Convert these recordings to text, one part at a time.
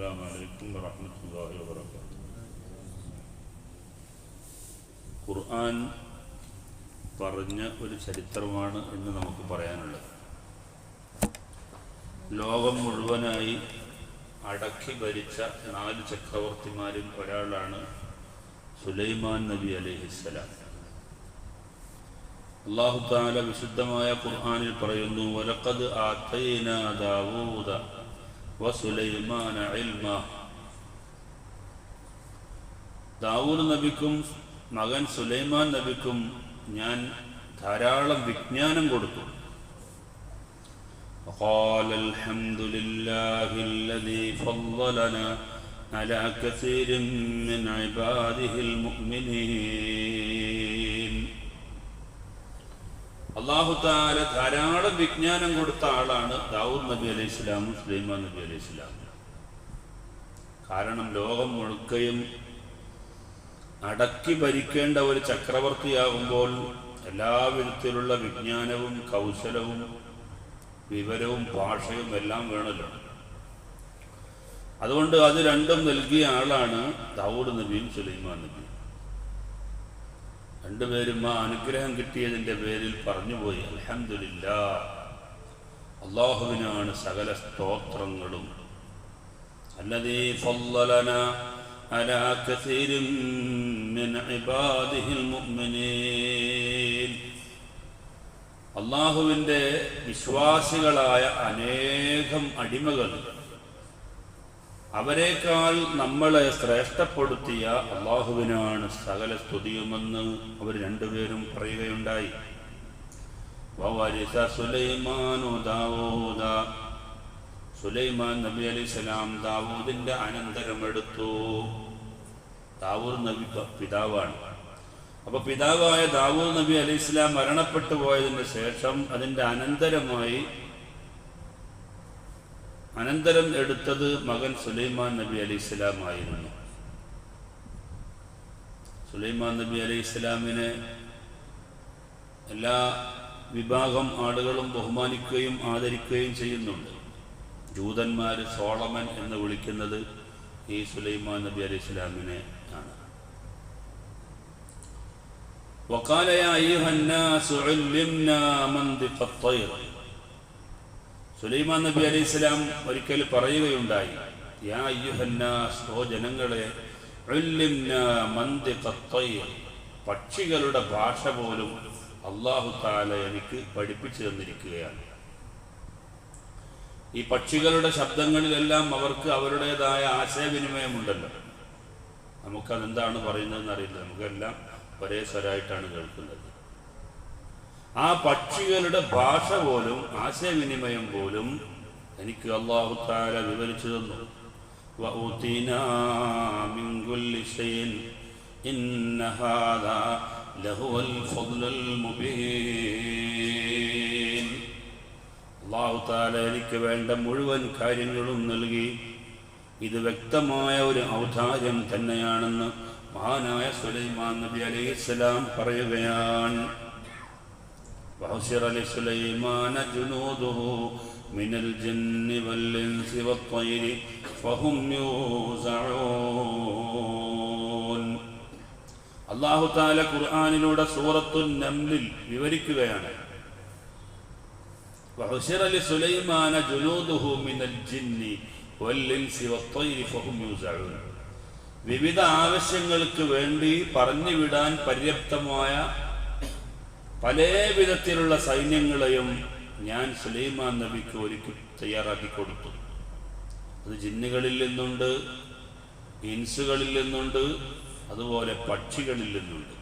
السلام عليكم ورحمة الله وبركاته ഖുർആൻ പറഞ്ഞ ഒരു ചരിത്രമാണ് എന്ന് നമുക്ക് പറയാനുള്ളത് ലോകം മുഴുവനായി അടക്കി ഭരിച്ച നാല് ചക്രവർത്തിമാരിൽ ഒരാളാണ് സുലൈമാൻ നബി അലൈഹിസ്സലാം അള്ളാഹു താല വിശുദ്ധമായ ഖുർആനിൽ പറയുന്നു വലഖദ് ആതൈന ദാവൂദ വസുലൈമാന ഇൽമ ദാവൂദ് നബിക്കും മകൻ സുലൈമാൻ നബിക്കും ഞാൻ ധാരാളം വിജ്ഞാനം കൊടുത്തു وقال الحمد لله الذي فضلنا على كثير من عباده المؤمنين അള്ളാഹു താല ധാരാളം വിജ്ഞാനം കൊടുത്ത ആളാണ് ദാവൂദ് നബി അലൈഹി ഇസ്ലാമും സുലൈമാൻ നബി അലൈഹി ഇസ്ലാമും കാരണം ലോകം മുഴുക്കയും അടക്കി ഭരിക്കേണ്ട ഒരു ചക്രവർത്തിയാകുമ്പോൾ എല്ലാ വിധത്തിലുള്ള വിജ്ഞാനവും കൗശലവും വിവരവും ഭാഷയും എല്ലാം വേണല്ലോ. അതുകൊണ്ട് അത് രണ്ടും നൽകിയ ആളാണ് ദാവൂദ് നബിയും സുലൈമാൻ നബിയും. രണ്ടുപേരും ആ അനുഗ്രഹം കിട്ടിയതിൻ്റെ പേരിൽ പറഞ്ഞുപോയി അലഹമില്ല അള്ളാഹുവിനാണ് സകല സ്തോത്രങ്ങളും الذي فضلنا على كثير من عباده المؤمنين അള്ളാഹുവിൻ്റെ വിശ്വാസികളായ അനേകം അടിമകൾ അവരെക്കാൾ നമ്മളെ ശ്രേഷ്ഠപ്പെടുത്തിയ അള്ളാഹുവിനാണ് സകല സ്തുതിയുമെന്ന് അവർ രണ്ടുപേരും പറയുകയുണ്ടായി. സുലൈമാൻ നബി അലൈഹി സ്വലാം ദാവൂദിന്റെ അനന്തരമെടുത്തു. ദാവൂദ് നബി പിതാവാണ്. അപ്പൊ പിതാവായ ദാവൂദ് നബി അലൈഹി ഇസ്ലാം മരണപ്പെട്ടു പോയതിന് ശേഷം അതിന്റെ അനന്തരമായി അനന്തരം എടുത്തത് മകൻ സുലൈമാൻ നബി അലൈഹി ഇസ്ലാം ആയിരുന്നു സുലൈമാൻ നബി അലൈഹി ഇസ്ലാമിനെ എല്ലാ വിഭാഗം ആളുകളും ബഹുമാനിക്കുകയും ആദരിക്കുകയും ചെയ്യുന്നുണ്ട് ജൂതന്മാർ സോളമൻ എന്ന് വിളിക്കുന്നത് ഈ സുലൈമാൻ നബി അലൈഹി ഇസ്ലാമിനെ ആണ് وقال يا أيها الناس علمنا منطق الطير സുലൈമാൻ നബി അലൈഹി സ്വലാം ഒരിക്കൽ പറയുകയുണ്ടായി യാ ജനങ്ങളെ പക്ഷികളുടെ ഭാഷ പോലും അള്ളാഹു താല എനിക്ക് പഠിപ്പിച്ചു തന്നിരിക്കുകയാണ്. ഈ പക്ഷികളുടെ ശബ്ദങ്ങളിലെല്ലാം അവർക്ക് അവരുടേതായ ആശയവിനിമയമുണ്ടല്ലോ. നമുക്കതെന്താണ് പറയുന്നതെന്ന് അറിയില്ല നമുക്കെല്ലാം ഒരേ സ്വരമായിട്ടാണ് കേൾക്കുന്നത്. ആ പക്ഷികളുടെ ഭാഷ പോലും ആശയവിനിമയം പോലും എനിക്ക് അള്ളാഹു താര വിവരിച്ചു തന്നു. അള്ളാഹു താല എനിക്ക് വേണ്ട മുഴുവൻ കാര്യങ്ങളും നൽകി. ഇത് വ്യക്തമായ ഒരു ഔദാര്യം തന്നെയാണെന്ന് മഹാനായ സുലൈമാൻ നബി അലൈഹിസ്സലാം പറയുകയാണ്. وحشر لسليمان جنوده من الجن والإنس والطير فهم يوزعون അള്ളാഹു താല ഖുർആാനിലൂടെ സൂറത്തുൽ നംലിൽ വിവരിക്കുകയാണ് وحشر لسليمان جنوده من الجن والإنس والطير فهم يوزعون വിവിധ ആവശ്യങ്ങൾക്ക് വേണ്ടി പറഞ്ഞുവിടാൻ പര്യാപ്തമായ പല വിധത്തിലുള്ള സൈന്യങ്ങളെയും ഞാൻ സുലൈമാൻ നബിക്ക് ഒരുക്കി തയ്യാറാക്കി കൊടുത്തു അത് ജിന്നുകളിൽ നിന്നുണ്ട് ഇൻസുകളിൽ നിന്നുണ്ട് അതുപോലെ പക്ഷികളിൽ നിന്നുണ്ട്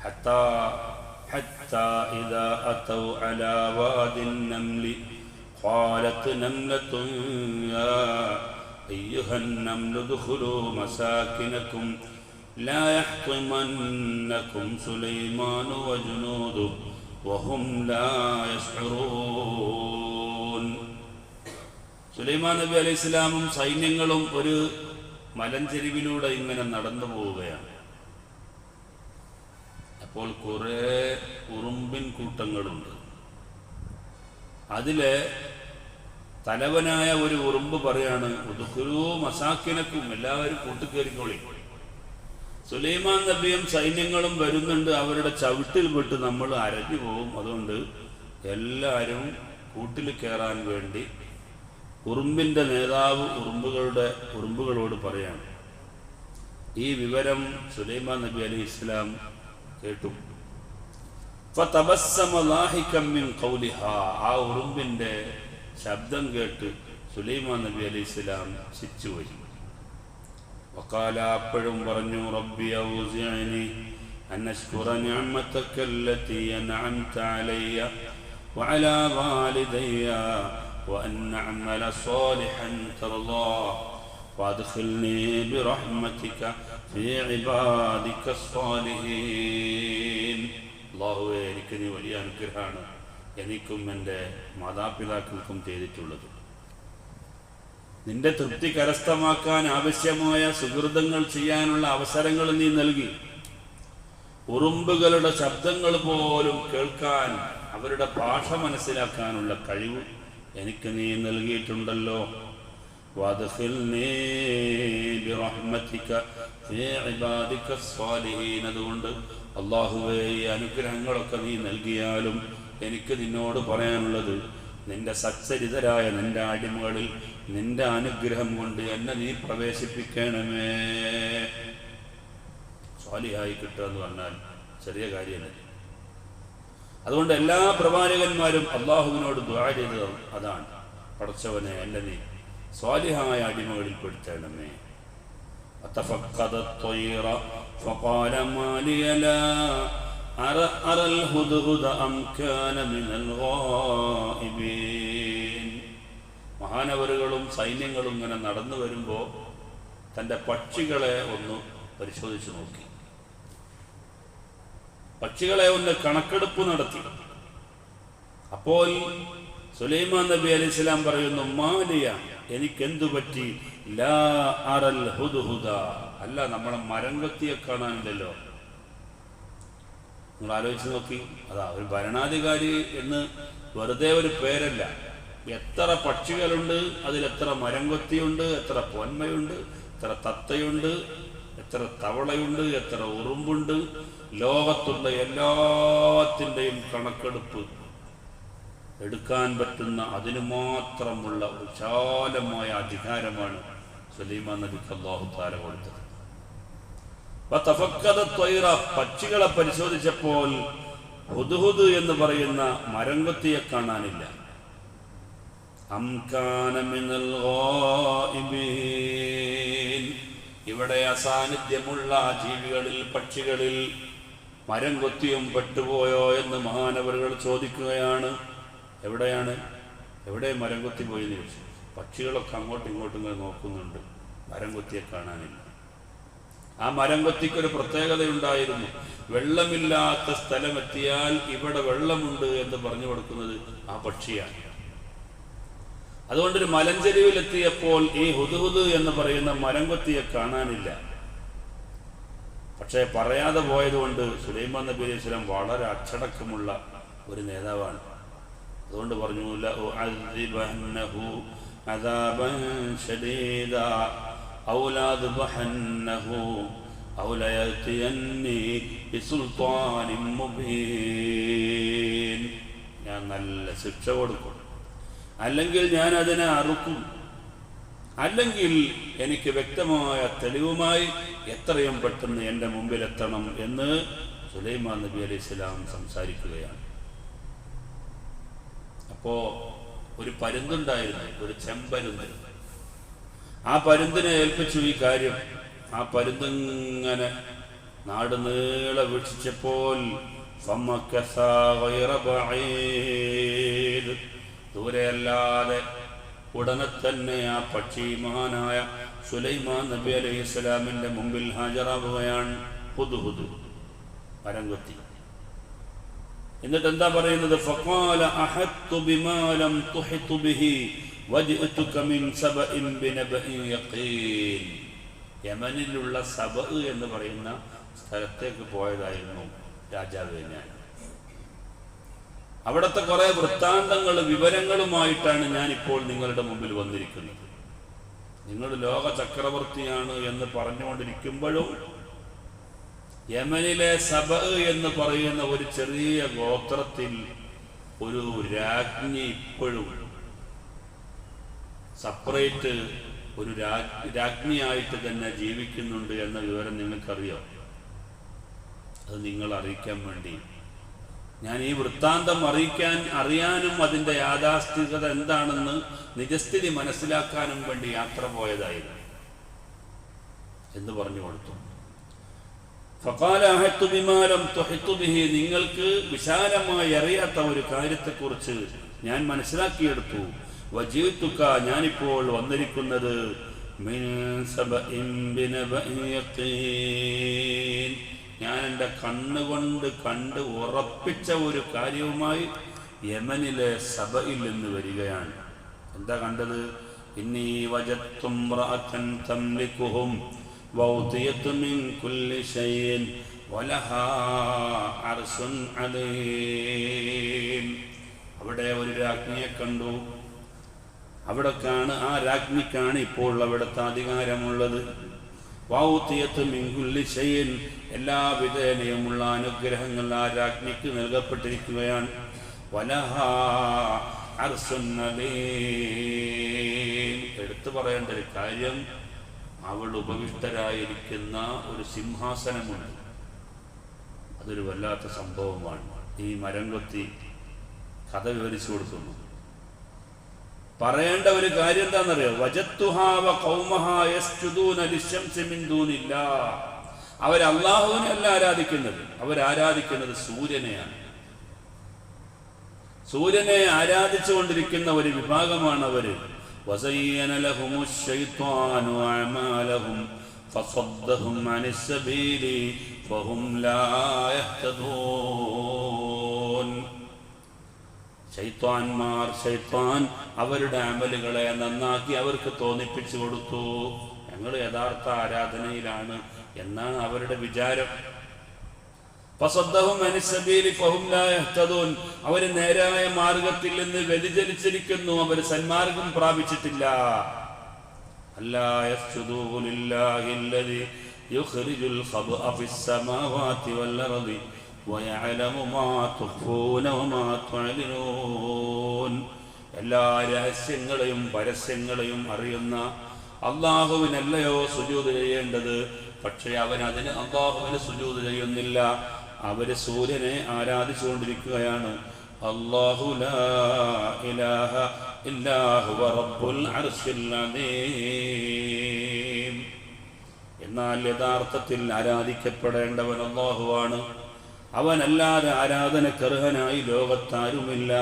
حتى حتى إذا أتوا على واد النمل قالت نملة يا أيها النمل ادخلوا مساكنكم لا يحطمنكم سليمان وجنوده وهم لا يشعرون സുലൈമാൻ നബി അലൈഹി ഇസ്ലാമും സൈന്യങ്ങളും ഒരു മലഞ്ചെരിവിലൂടെ ഇങ്ങനെ നടന്നു പോവുകയാണ് അപ്പോൾ കുറെ ഉറുമ്പിൻ കൂട്ടങ്ങളുണ്ട് അതിലെ തലവനായ ഒരു ഉറുമ്പ് പറയാണ് ഉദുക്കുരു മസാക്കിനക്കും എല്ലാവരും കൂട്ടുകയറിക്കോളി സുലൈമാൻ നബിയും സൈന്യങ്ങളും വരുന്നുണ്ട്. അവരുടെ ചവിട്ടിൽ വിട്ട് നമ്മൾ അരഞ്ഞു പോകും. അതുകൊണ്ട് എല്ലാവരും കൂട്ടിൽ കയറാൻ വേണ്ടി ഉറുമ്പിന്റെ നേതാവ് ഉറുമ്പുകളുടെ ഉറുമ്പുകളോട് പറയാണ്. ഈ വിവരം സുലൈമാൻ നബി അലി ഇസ്ലാം കേട്ടു. ആ ഉറുമ്പിന്റെ ശബ്ദം കേട്ട് സുലൈമാൻ നബി അലി ഇസ്ലാം ചിച്ചുപോയി വക്കാല അപ്പോഴും പറഞ്ഞു റബ്ബി ഔസിഅനി أن أشكر نعمتك التي أنعمت علي وعلى والدي وأن أعمل صالحا ترضاه وأدخلني برحمتك في عبادك الصالحين അള്ളാഹുവെ എനിക്ക് നീ വലിയ അനുഗ്രഹമാണ് എനിക്കും എൻ്റെ മാതാപിതാക്കൾക്കും ചെയ്തിട്ടുള്ളത് നിന്റെ തൃപ്തി കരസ്ഥമാക്കാൻ ആവശ്യമായ സുഹൃതങ്ങൾ ചെയ്യാനുള്ള അവസരങ്ങൾ നീ നൽകി. ഉറുമ്പുകളുടെ ശബ്ദങ്ങൾ പോലും കേൾക്കാൻ അവരുടെ ഭാഷ മനസ്സിലാക്കാനുള്ള കഴിവ് എനിക്ക് നീ നൽകിയിട്ടുണ്ടല്ലോ. അതുകൊണ്ട് അള്ളാഹുവേ ഈ അനുഗ്രഹങ്ങളൊക്കെ നീ നൽകിയാലും എനിക്ക് നിന്നോട് പറയാനുള്ളത് നിന്റെ സച്ചരിതരായ നിന്റെ അടിമകളിൽ നിന്റെ അനുഗ്രഹം കൊണ്ട് എന്നെ നീ പ്രവേശിപ്പിക്കണമേ സ്വാലിഹായി കിട്ടുക എന്ന് പറഞ്ഞാൽ ചെറിയ കാര്യമല്ല അതുകൊണ്ട് എല്ലാ പ്രവാചകന്മാരും അള്ളാഹുവിനോട് ദ്വാ ചെയ്തത് അതാണ് പടച്ചവനെ എന്നെ നീ സ്വാലിഹായ അടിമകളിൽ പെടുത്തണമേ وتفقد الطير فقال ما لي لا أرى, أرى الهدهد أم كان من الغائبين മഹാനവറുകളും സൈന്യങ്ങളും ഇങ്ങനെ നടന്നു വരുമ്പോൾ തന്റെ പക്ഷികളെ ഒന്ന് പരിശോധിച്ചു നോക്കി. പക്ഷികളെ ഒന്ന് കണക്കെടുപ്പ് നടത്തി. അപ്പോൾ സുലൈമാൻ നബി അലൈഹി സ്വലാം പറയുന്നു മാലിയ എനിക്കെന്തു പറ്റി? ലാ അറൽ അല്ല നമ്മളെ മരം കൊത്തിയെ കാണാനില്ലല്ലോ. നിങ്ങൾ ആലോചിച്ച് നോക്കി. അതാ ഒരു ഭരണാധികാരി എന്ന് വെറുതെ ഒരു പേരല്ല. എത്ര പക്ഷികളുണ്ട് അതിൽ എത്ര മരം കൊത്തിയുണ്ട് എത്ര പൊന്മയുണ്ട് എത്ര തത്തയുണ്ട് എത്ര തവളയുണ്ട് എത്ര ഉറുമ്പുണ്ട്. ലോകത്തുള്ള എല്ലാത്തിന്റെയും കണക്കെടുപ്പ് എടുക്കാൻ പറ്റുന്ന അതിനു മാത്രമുള്ള വിശാലമായ അധികാരമാണ് സുലൈമാൻ നബിക്ക് അള്ളാഹു താര കൊടുത്തത്. പക്ഷികളെ പരിശോധിച്ചപ്പോൾ ഹുദ്ഹുദ് എന്ന് പറയുന്ന മരംകൊത്തിയെ കാണാനില്ല. മിനൽ ഗായിബീൻ. ഇവിടെ അസാന്നിധ്യമുള്ള ജീവികളിൽ പക്ഷികളിൽ മരം കൊത്തിയും പെട്ടുപോയോ എന്ന് മഹാനവറുകൾ ചോദിക്കുകയാണ്. എവിടെയാണ്? എവിടെ മരം കൊത്തി പോയി എന്ന് ചോദിച്ചു. പക്ഷികളൊക്കെ അങ്ങോട്ടും ഇങ്ങോട്ടും നോക്കുന്നുണ്ട്. മരം കൊത്തിയെ കാണാനില്ല. ആ മരം കൊത്തിക്കൊരു പ്രത്യേകതയുണ്ടായിരുന്നു. വെള്ളമില്ലാത്ത സ്ഥലമെത്തിയാൽ ഇവിടെ വെള്ളമുണ്ട് എന്ന് പറഞ്ഞു കൊടുക്കുന്നത് ആ പക്ഷിയാണ്. അതുകൊണ്ടൊരു മലഞ്ചെരിവിലെത്തിയപ്പോൾ ഈ ഹുദുഹുദ് എന്ന് പറയുന്ന മരം കൊത്തിയെ കാണാനില്ല. പക്ഷേ പറയാതെ പോയതുകൊണ്ട് സുലൈമാൻ നബി അലൈഹി സ്വലം വളരെ അച്ചടക്കമുള്ള ഒരു നേതാവാണ്. അതുകൊണ്ട് പറഞ്ഞു ഞാൻ നല്ല ശിക്ഷ കൊടുക്കും. അല്ലെങ്കിൽ ഞാൻ അതിനെ അറുക്കും. അല്ലെങ്കിൽ എനിക്ക് വ്യക്തമായ തെളിവുമായി എത്രയും പെട്ടെന്ന് എന്റെ മുമ്പിലെത്തണം എന്ന് സുലൈമാൻ നബി അലൈഹി സ്വലാം സംസാരിക്കുകയാണ്. അപ്പോ ഒരു പരുന്തുണ്ടായിരുന്നു ഒരു ചെമ്പരുന്ന് ആ പരുന്തിനെ ഏൽപ്പിച്ചു ഈ കാര്യം. ആ പരുന്തിങ്ങനെ നാട് നീളെ വീക്ഷിച്ചപ്പോൾ. ദൂരെയല്ലാതെ ഉടനെ തന്നെ ആ പക്ഷി മഹാനായ സുലൈമാൻ നബി അലൈഹി സ്വലാമിന്റെ മുമ്പിൽ ഹാജരാവുകയാണ്. ഹുദു മരം കൊത്തി. എന്നിട്ട് എന്താ പറയുന്നത്? ഫഖാല അഹത്തു ബിമാ ലം തുഹിതു ബിഹി സബഇൻ യഖീൻ. യമനിലുള്ള സബ എന്ന് പറയുന്ന സ്ഥലത്തേക്ക് പോയതായിരുന്നു രാജാവ് ഞാൻ അവിടുത്തെ കുറെ വൃത്താന്തങ്ങൾ വിവരങ്ങളുമായിട്ടാണ് ഞാൻ ഇപ്പോൾ നിങ്ങളുടെ മുമ്പിൽ വന്നിരിക്കുന്നത്. നിങ്ങൾ ലോക ചക്രവർത്തിയാണ് എന്ന് പറഞ്ഞുകൊണ്ടിരിക്കുമ്പോഴും യമനിലെ സബ എന്ന് പറയുന്ന ഒരു ചെറിയ ഗോത്രത്തിൽ ഒരു രാജ്ഞി ഇപ്പോഴും സെപ്പറേറ്റ് ഒരു രാജ് രാജ്ഞിയായിട്ട് തന്നെ ജീവിക്കുന്നുണ്ട് എന്ന വിവരം നിങ്ങൾക്കറിയാം? അത് നിങ്ങൾ അറിയിക്കാൻ വേണ്ടി ഞാൻ ഈ വൃത്താന്തം അറിയിക്കാൻ അറിയാനും അതിന്റെ യാഥാസ്ഥികത എന്താണെന്ന് നിജസ്ഥിതി മനസ്സിലാക്കാനും വേണ്ടി യാത്ര പോയതായിരുന്നു. എന്ന് പറഞ്ഞു കൊടുത്തു. ഫഖാല വിമാനം ബിമാലം തുഹിത്തു ബിഹി നിങ്ങൾക്ക് വിശാലമായി അറിയാത്ത ഒരു കാര്യത്തെക്കുറിച്ച് ഞാൻ മനസ്സിലാക്കിയെടുത്തു. വജീത്തുക്ക ഞാനിപ്പോൾ വന്നിരിക്കുന്നത് മിൻ ബിനബഇൻ യഖീൻ. ഞാൻ എന്റെ കണ്ണുകൊണ്ട് കണ്ട് ഉറപ്പിച്ച ഒരു കാര്യവുമായി യമനിലെ സഭയിൽ നിന്ന് വരികയാണ്. എന്താ കണ്ടത്? ഇന്നീ വജത്തും കുല്ലി വലഹാ അവിടെ ഒരു രാജ്ഞിയെ കണ്ടു. അവിടെക്കാണ് ആ രാജ്ഞിക്കാണ് ഇപ്പോൾ അവിടുത്തെ അധികാരമുള്ളത്. വൗത്തിയത്ത് മിങ്കുല്ലി അനുഗ്രഹങ്ങൾ ആ രാജ്ഞിക്ക് നൽകപ്പെട്ടിരിക്കുകയാണ് എടുത്തു പറയേണ്ട ഒരു കാര്യം അവൾ ഉപവിഷ്ടരായിരിക്കുന്ന ഒരു സിംഹാസനമുണ്ട്. അതൊരു വല്ലാത്ത സംഭവമാണ്. ഈ മരം കൊത്തി കഥ വിവരിച്ചു കൊടുക്കുന്നു. പറയേണ്ട ഒരു കാര്യം എന്താണെന്നറിയോ? വജത്തുഹാവ കൗമഹായൂനില്ല അവരല്ലാഹുവിനെ അല്ല ആരാധിക്കുന്നത്. അവരാരാധിക്കുന്നത് സൂര്യനെയാണ്. സൂര്യനെ ആരാധിച്ചു കൊണ്ടിരിക്കുന്ന ഒരു വിഭാഗമാണ് അവർ. ഫഹും ലാ യഹ്തദൂൻ. ശൈത്വാൻമാർ ശൈത്വാൻ അവരുടെ അമലുകളെ നന്നാക്കി അവർക്ക് തോന്നിപ്പിച്ചു കൊടുത്തു. ഞങ്ങൾ യഥാർത്ഥ ആരാധനയിലാണ് എന്നാണ് അവരുടെ വിചാരം. അവർ നേരായ മാർഗത്തിൽ നിന്ന് വ്യതിചരിച്ചിരിക്കുന്നു അവർ സന്മാർഗം പ്രാപിച്ചിട്ടില്ല. അല്ലാഹി യസ്ജുദൂ ما تخفون وما تعلنون. എല്ലാ രഹസ്യങ്ങളെയും പരസ്യങ്ങളെയും അറിയുന്ന അള്ളാഹുവിനല്ലയോ സുജൂത് ചെയ്യേണ്ടത്? പക്ഷേ അവൻ അതിന് അള്ളാഹുവിന് സുജൂത് ചെയ്യുന്നില്ല. അവർ സൂര്യനെ ആരാധിച്ചുകൊണ്ടിരിക്കുകയാണ്. അദീം. എന്നാൽ യഥാർത്ഥത്തിൽ ആരാധിക്കപ്പെടേണ്ടവൻ അള്ളാഹുവാണ്. അവനല്ലാതെ ആരാധനക്കർഹനായി ലോകത്താരുമില്ല.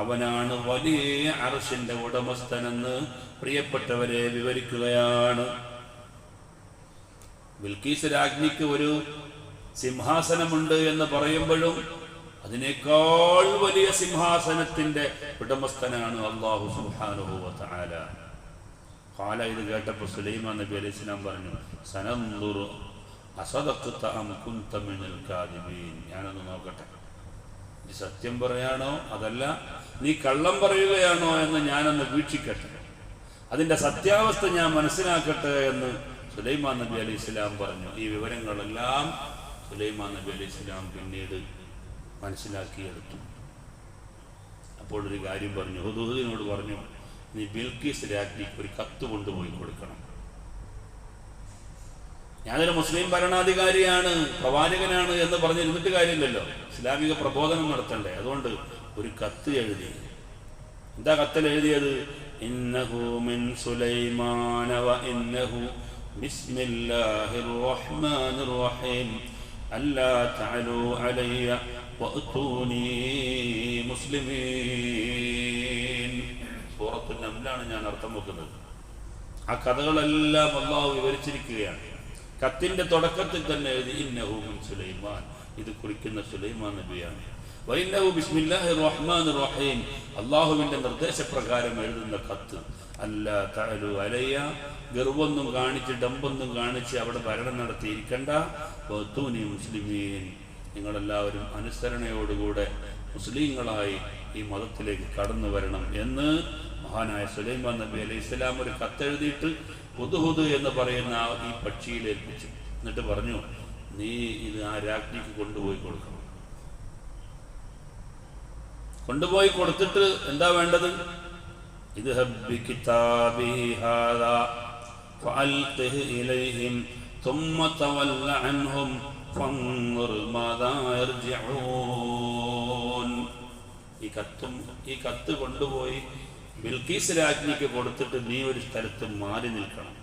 അവനാണ് വലിയ അറസിന്റെ ഉടമസ്ഥനെന്ന് പ്രിയപ്പെട്ടവരെ വിവരിക്കുകയാണ്. ബിൽക്കീസ് രാജ്ഞിക്ക് ഒരു സിംഹാസനമുണ്ട് എന്ന് പറയുമ്പോഴും അതിനേക്കാൾ വലിയ സിംഹാസനത്തിന്റെ ഉടമസ്ഥനാണ് അള്ളാഹു സുബ്ഹാനഹു വ തആല കാല ഇത് കേട്ടപ്പോൾ സുലൈമാൻ നബി അലൈഹി സ്വലാം പറഞ്ഞു സനന്ദുറു ഞാനൊന്ന് നോക്കട്ടെ. നീ സത്യം പറയാണോ? അതല്ല നീ കള്ളം പറയുകയാണോ എന്ന് ഞാനൊന്ന് വീക്ഷിക്കട്ടെ. അതിന്റെ സത്യാവസ്ഥ ഞാൻ മനസ്സിലാക്കട്ടെ എന്ന് സുലൈമാൻ നബി അലി ഇസ്ലാം പറഞ്ഞു. ഈ വിവരങ്ങളെല്ലാം സുലൈമാൻ നബി അലി ഇസ്ലാം പിന്നീട് മനസ്സിലാക്കിയെടുത്തു. അപ്പോൾ ഒരു കാര്യം പറഞ്ഞു. ഹുദൂദിനോട് പറഞ്ഞു നീ ബിൽക്കീസ് രാജ്ഞിക്ക് ഒരു കത്ത് കൊണ്ടുപോയി കൊടുക്കണം. ഞാനൊരു മുസ്ലിം ഭരണാധികാരിയാണ് പ്രവാചകനാണ് എന്ന് പറഞ്ഞിരുന്നിട്ട് കാര്യമില്ലല്ലോ. ഇസ്ലാമിക പ്രബോധനം നടത്തണ്ടേ. അതുകൊണ്ട് ഒരു കത്ത് എഴുതി. എന്താ കത്തിൽ എഴുതിയത്? ഇന്നഹു മിൻ സുലൈമാന വ ഇന്നഹു ബിസ്മില്ലാഹിർ റഹ്മാനിർ റഹീം. മുസ്ലിമീൻ. നംലാണ് ഞാൻ അർത്ഥം വെക്കുന്നത്. ആ കഥകളെല്ലാം അള്ളാഹു വിവരിച്ചിരിക്കുകയാണ്. കത്തിന്റെ തുടക്കത്തിൽ തന്നെ എഴുതി ഇന്നഹു മിൻ സുലൈമാൻ. ഇത് കുറിക്കുന്ന സുലൈമാൻ നബിയാണ്. വൈന്നഹു ബിസ്മില്ലാഹി റഹ്മാനിർ റഹീം. അള്ളാഹുവിന്റെ നിർദ്ദേശപ്രകാരം എഴുതുന്ന കത്ത്. അല്ല തലു അലയ്യ. ഗർവൊന്നും കാണിച്ച് ഡമ്പൊന്നും കാണിച്ച് അവിടെ ഭരണം നടത്തിയിരിക്കണ്ട. ബത്തൂനി മുസ്ലിമീൻ. നിങ്ങളെല്ലാവരും അനുസരണയോടുകൂടെ മുസ്ലിങ്ങളായി ഈ മതത്തിലേക്ക് കടന്നു വരണം എന്ന് മഹാനായ സുലൈമാൻ നബി അലൈഹി ഇസ്ലാം ഒരു കത്തെഴുതിയിട്ട് ഹുദ്ഹുദ് എന്ന് പറയുന്ന ഈ പക്ഷിയിൽ ഏൽപ്പിച്ചു എന്നിട്ട് പറഞ്ഞു നീ ഇത് ആ രാജ്ഞിക്ക് കൊണ്ടുപോയി കൊടുക്കണം. കൊണ്ടുപോയി കൊടുത്തിട്ട് എന്താ വേണ്ടത്? ഇത് ഈ കത്തും ഈ കത്ത് കൊണ്ടുപോയി ബിൽക്കീസ് രാജ്ഞിക്ക് കൊടുത്തിട്ട് നീ ഒരു സ്ഥലത്ത് മാറി നിൽക്കണം.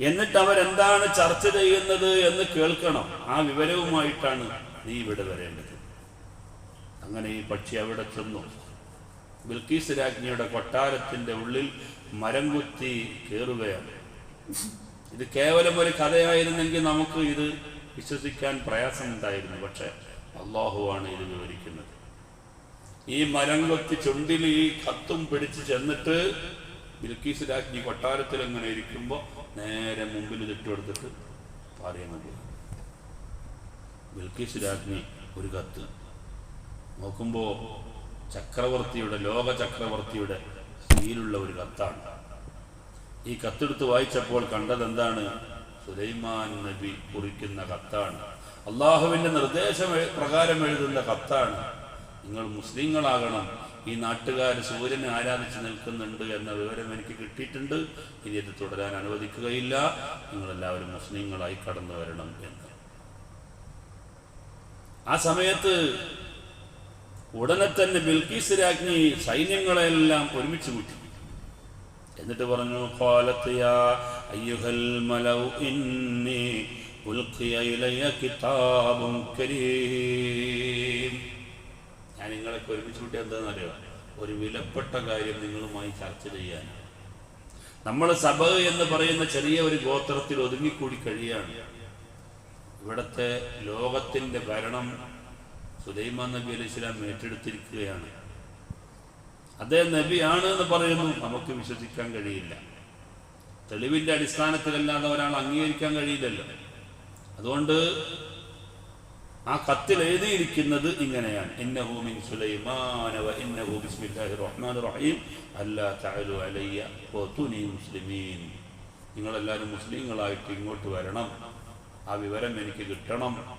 എന്നിട്ട് അവരെന്താണ് ചർച്ച ചെയ്യുന്നത് എന്ന് കേൾക്കണം. ആ വിവരവുമായിട്ടാണ് നീ ഇവിടെ വരേണ്ടത്. അങ്ങനെ ഈ പക്ഷി അവിടെ ചെന്നു. ബിൽക്കീസ് രാജ്ഞിയുടെ കൊട്ടാരത്തിന്റെ ഉള്ളിൽ മരം കുത്തി കയറുകയാണ്. ഇത് കേവലം ഒരു കഥയായിരുന്നെങ്കിൽ നമുക്ക് ഇത് വിശ്വസിക്കാൻ പ്രയാസമുണ്ടായിരുന്നു. പക്ഷെ അള്ളാഹുവാണ് ഇത് വിവരിക്കുന്നത്. ഈ മരം കൊത്തി ചുണ്ടിൽ ഈ കത്തും പിടിച്ച് ചെന്നിട്ട് ബിൽക്കീസ് രാജ്ഞി കൊട്ടാരത്തിൽ അങ്ങനെ ഇരിക്കുമ്പോൾ നേരെ മുമ്പിൽ ചുറ്റുമെടുത്തിട്ട് മതി. ബിൽക്കീസ് രാജ്ഞി ഒരു കത്ത്. നോക്കുമ്പോൾ ചക്രവർത്തിയുടെ ലോക ചക്രവർത്തിയുടെ സീലുള്ള ഒരു കത്താണ്. ഈ കത്തെടുത്ത് വായിച്ചപ്പോൾ കണ്ടത് എന്താണ് സുലൈമാൻ നബി കുറിക്കുന്ന കത്താണ്. അള്ളാഹുവിന്റെ നിർദ്ദേശം പ്രകാരം എഴുതുന്ന കത്താണ്. നിങ്ങൾ മുസ്ലിങ്ങളാകണം. ഈ നാട്ടുകാർ സൂര്യനെ ആരാധിച്ച് നിൽക്കുന്നുണ്ട് എന്ന വിവരം എനിക്ക് കിട്ടിയിട്ടുണ്ട്. ഇനി ഇത് തുടരാൻ അനുവദിക്കുകയില്ല. നിങ്ങളെല്ലാവരും മുസ്ലിങ്ങളായി കടന്നു വരണം എന്ന്. ആ സമയത്ത് ഉടനെ തന്നെ ബിൽക്കീസ് രാജ്ഞി സൈന്യങ്ങളെല്ലാം ഒരുമിച്ച് കൂട്ടി. എന്നിട്ട് പറഞ്ഞു "ഖാലത്ത് യാ അയ്യുഹൽ മലൗ ഇന്നി ഉൽഖിയ ഇലയ്യ കരീം. നിങ്ങളൊക്കെ ഒരുമിച്ച് കിട്ടിയ എന്താണെന്നറിയോ ഒരു വിലപ്പെട്ട കാര്യം നിങ്ങളുമായി ചർച്ച ചെയ്യാൻ. നമ്മൾ സഭ എന്ന് പറയുന്ന ചെറിയ ഒരു ഗോത്രത്തിൽ ഒതുങ്ങിക്കൂടി കഴിയാണ്. ഇവിടത്തെ ലോകത്തിന്റെ ഭരണം സുലൈമാൻ നബി അലൈഹി സ്വലാം ഏറ്റെടുത്തിരിക്കുകയാണ്. അദ്ദേഹം നബിയാണ് എന്ന് പറയുന്നു. നമുക്ക് വിശ്വസിക്കാൻ കഴിയില്ല. തെളിവിന്റെ അടിസ്ഥാനത്തിലല്ലാതെ ഒരാൾ അംഗീകരിക്കാൻ കഴിയില്ലല്ലോ. അതുകൊണ്ട് ആ കത്തിൽ എഴുതിയിരിക്കുന്നത് ഇങ്ങനെയാണ്. നിങ്ങളെല്ലാവരും മുസ്ലിങ്ങളായിട്ട് ഇങ്ങോട്ട് വരണം. ആ വിവരം എനിക്ക് കിട്ടണം.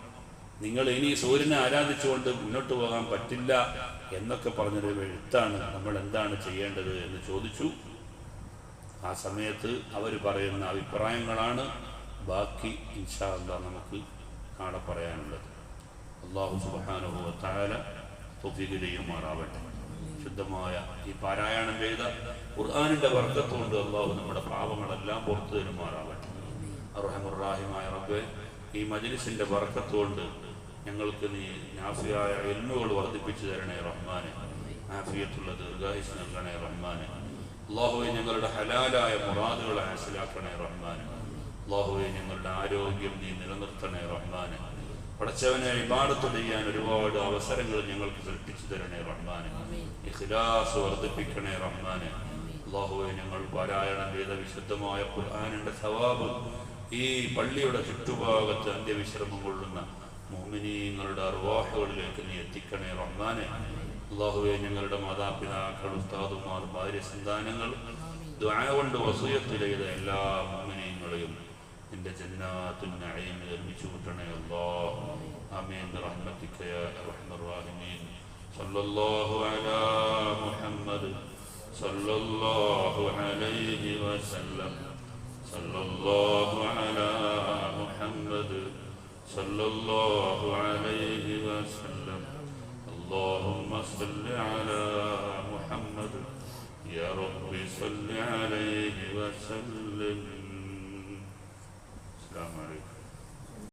നിങ്ങൾ ഇനി സൂര്യനെ ആരാധിച്ചുകൊണ്ട് മുന്നോട്ട് പോകാൻ പറ്റില്ല എന്നൊക്കെ പറഞ്ഞൊരു എഴുത്താണ്. നമ്മൾ എന്താണ് ചെയ്യേണ്ടത് എന്ന് ചോദിച്ചു. ആ സമയത്ത് അവർ പറയുന്ന അഭിപ്രായങ്ങളാണ്. ബാക്കി ഇൻഷാ നമുക്ക് നാളെ പറയാനുള്ളത്. അള്ളാഹു സുബാനുഭവ താല തൊഫീക്ക് ചെയ്യുമാറാവട്ടെ ശുദ്ധമായ ഈ പാരായണം ചെയ്ത ഖുർആാനിന്റെ വർഗത്തുകൊണ്ട് അള്ളാഹു നമ്മുടെ പാപങ്ങളെല്ലാം പുറത്തു തരുമാറാവട്ടെ അർഹമുറാഹിമായ റബ്ബെ ഈ മജ്ലിസിന്റെ വർക്കത്തുകൊണ്ട് ഞങ്ങൾക്ക് നീ നാഫിയായ എൽമുകൾ വർദ്ധിപ്പിച്ചു തരണേ റഹ്മാനെ. ആഫിയത്തുള്ള ദീർഘായുസ് നൽകണേ റഹ്മാനെ. അള്ളാഹുവെ ഞങ്ങളുടെ ഹലാലായ മുറാദുകളെ മനസ്സിലാക്കണേ റഹ്മാനെ. അള്ളാഹുവെ ഞങ്ങളുടെ ആരോഗ്യം നീ നിലനിർത്തണേ റഹ്മാനെ. പടച്ചവനെ ഇബാടത്ത് ചെയ്യാൻ ഒരുപാട് അവസരങ്ങൾ ഞങ്ങൾക്ക് സൃഷ്ടിച്ചു തരണേ റഹ്മാനെ. ഇഖ്ലാസ് വർദ്ധിപ്പിക്കണേ റഹ്മാനെ. അള്ളാഹുവെ ഞങ്ങൾ പാരായണം ചെയ്ത വിശുദ്ധമായ ഖുർആാനിന്റെ സവാബ് ഈ പള്ളിയുടെ ചുറ്റുഭാഗത്ത് അന്ത്യവിശ്രമം കൊള്ളുന്ന മോമിനീങ്ങളുടെ അർവാഹുകളിലേക്ക് നീ എത്തിക്കണേ റഹ്മാനെ. അള്ളാഹുവെ ഞങ്ങളുടെ മാതാപിതാക്കൾ ഉസ്താദുമാർ ഭാര്യ സന്താനങ്ങൾ ദ്വായ കൊണ്ട് വസൂയത്ത് ചെയ്ത എല്ലാ മോമിനീങ്ങളെയും നിന്റെ ജന്നാത്തുൽ നഈം നിർമ്മിച്ചു കൂട്ടണേ അല്ലാഹ് ആമീൻ برحمتك يا ارحم الراحمين صلى الله على محمد صلى الله عليه وسلم صلى الله على محمد صلى الله عليه وسلم اللهم صل على محمد يا رب صل عليه وسلم Assalamu alaikum.